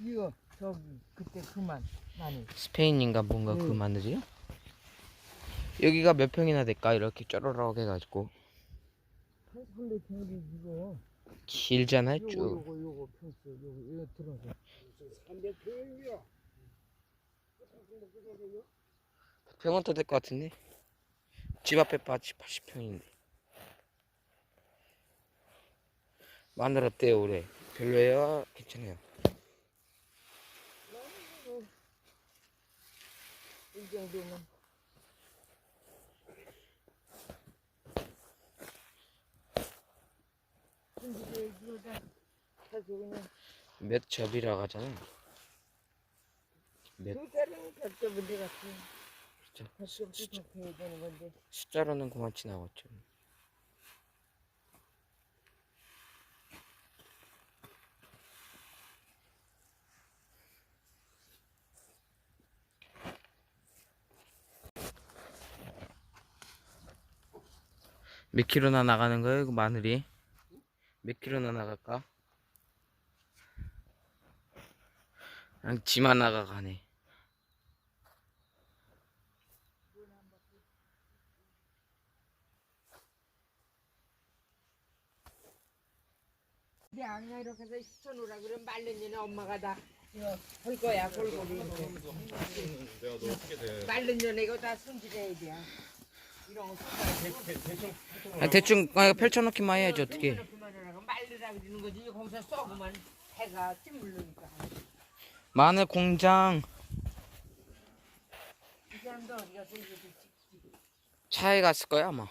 이거 저기 그때 그만 마늘. 스페인인가 뭔가 그 네. 마늘이요? 여기가 몇 평이나 될까? 이렇게 쪼르륵 해가지고 근데 저기 이거 길잖아요 요거 쭉 요거 요거 폈어 요거 이거 들어서. 300평이야. 평은 더 될 것 같은데 집 앞에 빠지 80평인데 마늘 어때요 올해? 별로예요? 괜찮아요? 이 정도면. 근데 이거 다. 계속 그냥 몇 접이라고 하잖아. 몇 그때는 겹쳐 문제 같아. 되는 건데. 숫자로는 그만치 나왔죠 몇 킬로나 나가는 거예요 그 마늘이? 몇 킬로나 나갈까? 그냥 지만 나가 가네 근데 아니야 이렇게 해서 시켜놓으라 그러면 말른이는 엄마가 다 이거 볼 거야 골고루. 말른 년에 이거 다 손질해야 돼. 아, 대충 아, 펼쳐놓기만 해야지 어떻게. 마늘 공장. 차에 갔을 거야 아마